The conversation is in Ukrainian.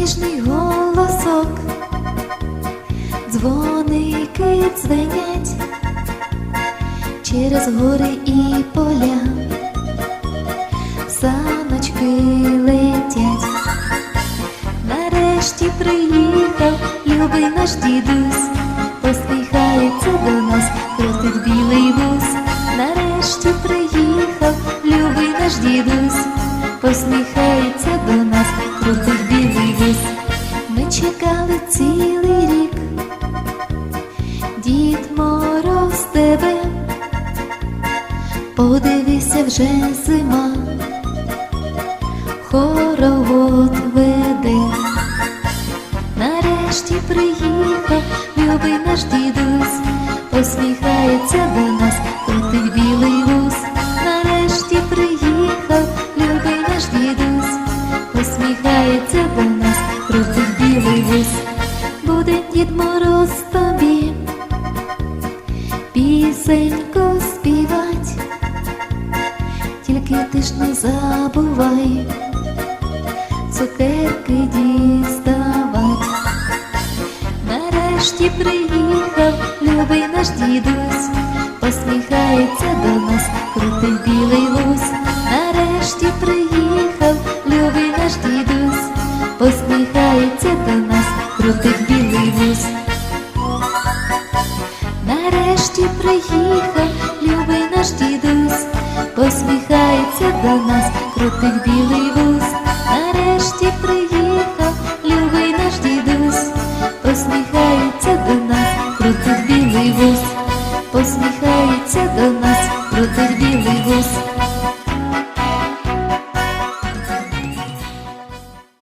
ніжний голосок, дзвоники дзвенять через гори і поля, саночки летять, нарешті приїхав, любий наш дідусь, посміхається до нас, крутить білий вуз, нарешті приїхав, любий наш дідусь посміхається до нас, крутить білий вуз. Ми чекали цілий рік, дід Мороз тебе, подивися вже зима хоровод веде. Нарешті приїхав любий наш дідусь, посміхається до нас, крутить білий Дід Мороз тобі, пісеньку співать, тільки ти ж не забувай. Цукерки діставать. Нарешті приїхав любий наш дідусь, посміхається до нас, крутий білий луз. Нарешті приїхав крутий білий вуз. Нарешті приїхав любий наш дідусь, посміхається до нас, крутить білий вуз. Нарешті приїхав любий наш дідусь, посміхається до нас, крутить білий вуз, посміхається до нас.